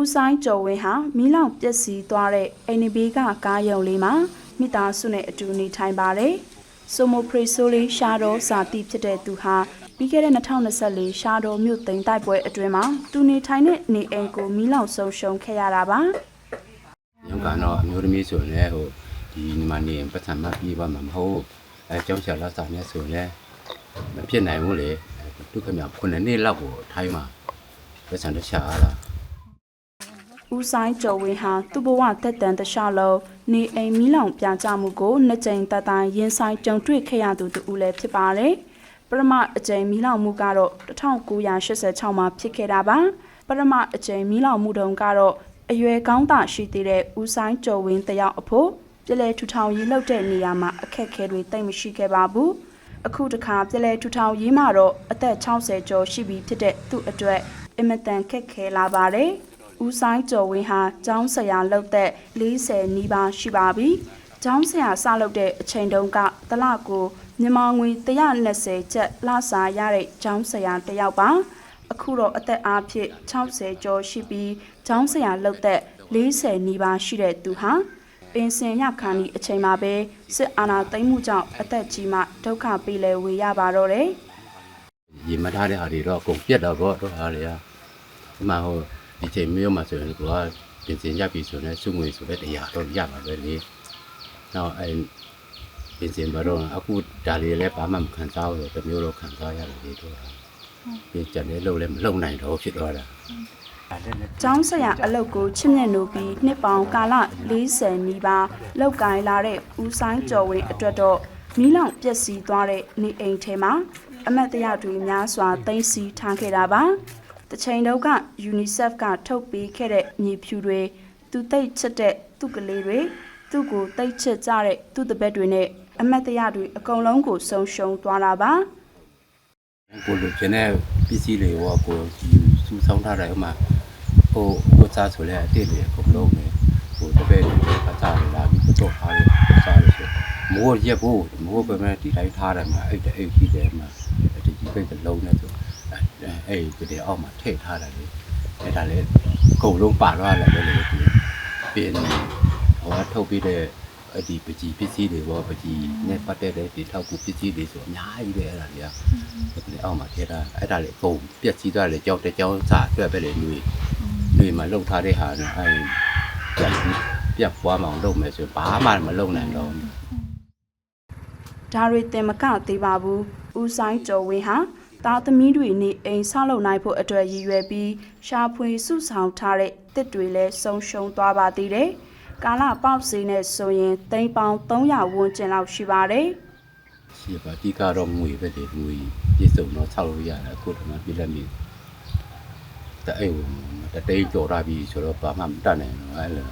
ဦးဆိုင်ကျော်ဝင်းဟာမီးလောင်ပျက်စီးသွားတဲ့အိမ်နီဘေးကကားရုံလေးမှာမိသားစုနဲ့အတူနေထိုင်ပါတယ်။ဆိုမိုပရီဆိုလေးရှာတော်ဇာတိဖြစ်တဲ့သူဟာပြီးခဲ့တဲ့2024ရှာတော်မြို့သိမ်းတိုက်ပွဲအတွင်းမှာသူနေထိုင်တဲ့နေအိမ်ကိုမီးလောင်ဆုံးရှုံးခဲ့ရတာပါရုံးကတော့အမျိုးသမီးဆိုရင်လည်းဟိုဒီညီမနေပတ်စံမပြေးပါမှာမဟုတ်အဲကျောင်းဆရာလာစာနဲ့ဆိုရင်လည်းမဖြစ်နိုင်ဘူးလေဒုက္ခမြောက်ခုနှစ်နှစ်လောက်ကိုထိုင်းမှာပတ်စံတစ်ချာလာ။ ဦးဆိုင်ကျော်ဝင်းဟာသူ့ဘဝတက်တန်တခြားလုံးနေအိမ်မီးလောင်ပြကြမှုကိုနှစ်ကြိမ်တတိုင်ရင်ဆိုင်ကြုံတွေ့ခဲ့ရသူတူလည်းဖြစ်ပါတယ်။ပရမအကြိမ်မီးလောင်မှုကတော့1986မှာဖြစ်ခဲ့တာပါ။ပရမအကြိမ်မီးလောင်မှုတုန်းကတော့အရွယ်ကောင်းတာရှိသေးတဲ့ဦးဆိုင်ကျော်ဝင်းတယောက်အဖို့ပြည်လဲထူထောင်ရေးလုပ်တဲ့နေရာမှာအခက်အခဲတွေတိတ်မရှိခဲ့ပါဘူး။အခုတခါပြည်လဲထူထောင်ရေးမှာတော့အသက်60ကျော်ရှိပြီဖြစ်တဲ့သူ့အတွက်အင်မတန်ခက်ခဲလာပါတယ်။ ဦးဆိုင်ကျော်ဝင်းဟာကျောင်းဆရာလုပ်တဲ့40နီးပါးရှိပါပြီ။ကျောင်းဆရာစလုပ်တဲ့အချိန်တုန်းကတလကိုမြန်မာငွေ120ကျပ်လစာရတဲ့ကျောင်းဆရာတစ်ယောက်ပါ။အခုတော့အသက်အားဖြင့်60ကျော်ရှိပြီးကျောင်းဆရာလုပ်တဲ့40နီးပါးရှိတဲ့သူဟာပင်စင်ရခါနီအချိန်မှာပဲစစ်အာဏာသိမ်းမှုကြောင့်အသက်ကြီးမှဒုက္ခပေးလဲဝေရပါတော့တယ်။ရေမထားတဲ့ဟာတွေတော့အကုန်ပြတ်တော့တော့တော့ဟာတွေကဒီမှာဟို ဒီချိန်မျိုးမှာဆိုရင်ကိုကပြင်စင်ရပြီဆိုရင်စုငွေဆိုတဲ့တရားတော့ရပါပဲလေနောက်အဲပြင်စင်ဘာတော့အခုဒါလေးလည်းဘာမှမခံစားဘူးတမျိုးတော့ခံစားရတယ်လေတော့ပြင်ကြတယ်လို့လည်းမလုံနိုင်တော့ဖြစ်သွားတာကျောင်းဆရာအလုပ်ကိုချစ်မြတ်နိုးပြီးနှစ်ပေါင်းကာလ40နီးပါးလောက်ကိုင်းလာတဲ့ဦးဆိုင်ကျော်ဝင်းအတွက်တော့မီးလောင်ပျက်စီးသွားတဲ့နေအိမ်ထဲမှာအမတ်တရတွေများစွာတင်စီထားခဲ့တာပါ။ တစ်ချိန်တုန်းက UNICEF ကထုတ်ပေးခဲ့တဲ့မြေဖြူတွေသူတိတ်ချစ်တဲ့သူ့ကလေးတွေသူ့ကိုတိတ်ချစ်ကြတဲ့သူ့တပည့်တွေနဲ့အမတ်တရတွေအကုန်လုံးကိုဆုံးရှုံးသွားတာပါ။ကိုလိုချင်တဲ့ပစ္စည်းတွေရောကိုစူးဆောင်းထားတယ်ဥမာဟိုကိုစားဆိုလဲအတိတ်တွေအကုန်လုံးပဲဟိုတပည့်တွေပတ်စားတွေလာပြီးတော့ထားတယ်စားလို့ဆိုမိုးရက်ဖို့မိုးပဲမဲ့ဒီတိုင်းထားတယ်မှာအဲ့တဲ့အဲ့ရှိတယ်မှာဒီကြီးပိတ်ကလုံးနဲ့ဆို အဲ့ဒီတည်းအောက်မှာထည့်ထားတယ်လေအဲ့ဒါလေအကုန်လုံးပါသွားတယ်လေလေပြင်ဟိုထုတ်ပြီးတဲ့ဒီပကြီးပစ္စည်းတွေဘောပကြီးနဲ့ပတ်သက်တဲ့ဒီထောက်ကူပစ္စည်းတွေဆိုအများကြီးပဲအဲ့ဒါတွေကဒီအောက်မှာထဲတာအဲ့ဒါလေအကုန်ပြက်စီးသွားတယ်ကြောက်တဲ့ကြောင်းစာအတွက်ပဲလေလူတွေလူတွေမှာလှုပ်ထားတဲ့ဟာနဲ့အဲ့ပြက်ပြက်ပွားမအောင်လုပ်မယ်ဆိုဘာမှမလုပ်နိုင်တော့ဘူးဒါတွေတင်မကသေးပါဘူးဦးဆိုင်ကျော်ဝင်းဟာ သားသမီးတွေနေအိမ်ဆောက်လုပ်နိုင်ဖို့အတွက်ရည်ရွယ်ပြီးရှာဖွေစုဆောင်ထားတဲ့တစ်တွေလည်းဆုံးရှုံးသွားပါသေးတယ်ကာလပေါက်စီနဲ့ဆိုရင်သိန်းပေါင်း300ဝန်းကျင်လောက်ရှိပါတယ်ရှိပါဒီကတော့ငွေပဲလေငွေပြည့်စုံတော့ဆောက်လို့ရတယ်အခုတည်းကပြည့်လက်မြည်တဲ့အဲ့ဟိုတတိယကြော်ရပြီဆိုတော့ဘာမှမတတ်နိုင်တော့အဲ့လို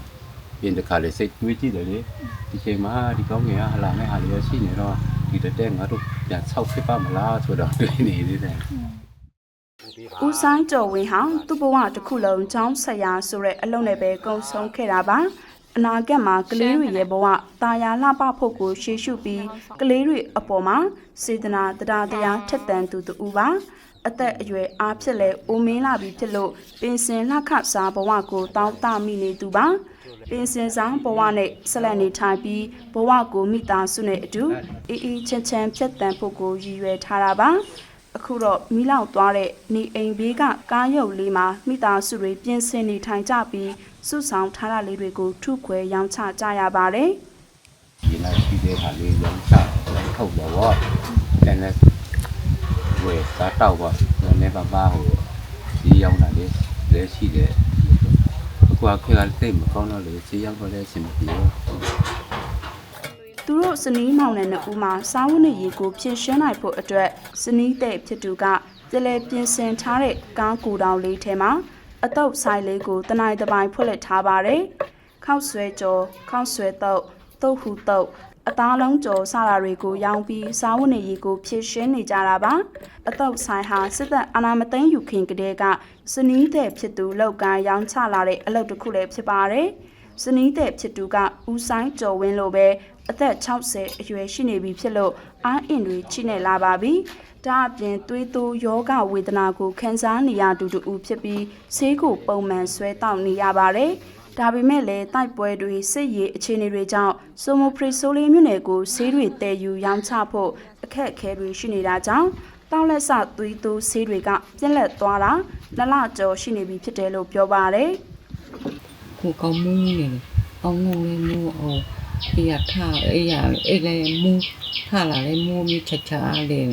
ပြင်တခါလေစိတ်တွေးကြည့်တယ်လေဒီချိန်မှာဒီကောင်းငယ်ကဟလာမဲ့ဟာလေးရရှိနေတော့ ဒီတက်တဲ့ငါတို့ပြန်ဆောက်ဖြစ်ပါမလားဆိုတော့တွေးနေသေးတယ်ဦးဆိုင်ကျော်ဝင်းဟာသူ့ဘဝတစ်ခုလုံးចောင်းဆက်ရာဆိုတဲ့အလုပ်နဲ့ပဲကုံဆုံးခဲ့တာပါအနာဂတ်မှာကလေးတွေရဲ့ဘဝတာယာလှပဖို့ကိုရှေ့ရှုပြီးကလေးတွေအပေါ်မှာစေတနာတရားတရားထက်သန်သူတူပါအသက်အရွယ်အားဖြင့်လဲအိုမင်းလာပြီဖြစ်လို့ပင်စင်လှခစားဘဝကိုတောင်းတမိနေသူပါ ပင်စင်စားဘဝနဲ့ဆက်လက်နေထိုင်ပြီးဘဝကိုမိသားစုနဲ့အတူအေးအေးချမ်းချမ်းဖြတ်တန်ဖို့ကိုရည်ရွယ်ထားတာပါအခုတော့မိလောက်သွားတဲ့နေအိမ်ဘေးကကားရုပ်လေးမှာမိသားစုတွေပြင်ဆင်နေထိုင်ကြပြီးစုဆောင်ထားတာလေးတွေကိုထုခွဲရောင်းချကြရပါတယ်ဒီလိုက်ရှိတဲ့ဟာလေးရောင်းချထုတ်တော့ဗောတန်လည်းဝယ်စားတော့ဗောလည်းပါပါဟိုဒီရောင်းတာလေးလည်းရှိတယ် အခုအခေတ်ကတိတ်မကောင်းတော့လေဈေးရောက်တော့လည်းအဆင်မပြေဘူး။သူတို့စနီးမောင်နဲ့နှစ်ဦးမှာစားဝတ်နေရေးကိုဖြည့်ရှင်းနိုင်ဖို့အတွက်စနီးတဲ့ဖြစ်သူကပြည်လဲပြင်ဆင်ထားတဲ့ကားကိုတောင်လေးထဲမှာအတုပ်ဆိုင်လေးကိုတနိုင်တပိုင်းဖွက်လက်ထားပါတယ်။ခောက်ဆွဲကြော်ခောက်ဆွဲတုပ်တုပ်ဟူတုပ် အသားလုံးကြော်စတာတွေကိုရောင်းပြီးစားဝတ်နေရေးကိုဖြည့်ရှင်းနေကြတာပါအတုပ်ဆိုင်ဟာစစ်တပ်အာဏာမသိမ်းယူခင်ကတည်းကစနီးတဲ့ဖြစ်သူလောက်ကန်ရောင်းချလာတဲ့အလုပ်တစ်ခုလည်းဖြစ်ပါတယ်ဇနီးတဲ့ဖြစ်သူကဦးဆိုင်ကျော်ဝင်းလိုပဲအသက်60အရွယ်ရှိနေပြီဖြစ်လို့အားအင်တွေချိနေလာပါပြီ။ဒါအပြင်သွေးတိုးယောဂဝေဒနာကိုခံစားနေရတူတူဖြစ်ပြီးဆေးကိုပုံမှန်ဆွဲတောက်နေရပါတယ်။ ဒါပေမဲ့လည်းတိုက်ပွဲတွေစစ်ရေးအခြေအနေတွေကြောင့်ဆိုမိုဖရီဆိုလီမြို့နယ်ကိုဆေးတွေတည်ယူရောင်းချဖို့အခက်အခဲတွေရှိနေတာကြောင့်တောက်လက်ဆသွေးတိုးဆေးတွေကပြက်လက်သွားတာနှစ်လကျော်ရှိနေပြီဖြစ်တယ်လို့ပြောပါတယ်။ကိုကောင်းမှုနေတယ်အောင်းငုံလေးမှုအောင်ပြရထားအေးရအေးလည်းမှုထားလာလည်းမှုမြချချာလေး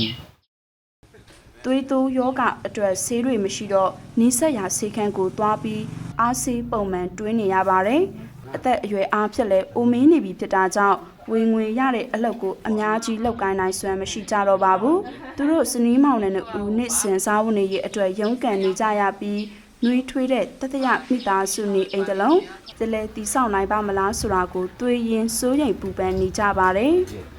သွေးတိုးယောဂအတွက်ဆေးတွေမရှိတော့နီးစက်ရာဆေးခန်းကိုသွားပြီး အားဆေးပုံမှန်တွင်းနေရပါတယ်။အသက်အရွယ်အားဖြင့်လည်းအိုမင်းနေပြီဖြစ်တာကြောင့်ဝင်ငွေရတဲ့အလုပ်ကိုအများကြီးလုပ်ကိုင်းနိုင်စွမ်းမရှိကြတော့ပါဘူး။သူတို့စနီးမောင်နဲ့ဦးနစ်စင်စားဝင်ရဲ့အတွက်ရုန်းကန်နေကြရပြီးနှွေးထွေးတဲ့တတရမိသားစုနေအိမ်တလုံးတလဲတီဆောက်နိုင်ပါမလားဆိုတာကိုတွေးရင်စိုးရိမ်ပူပန်နေကြပါတယ်။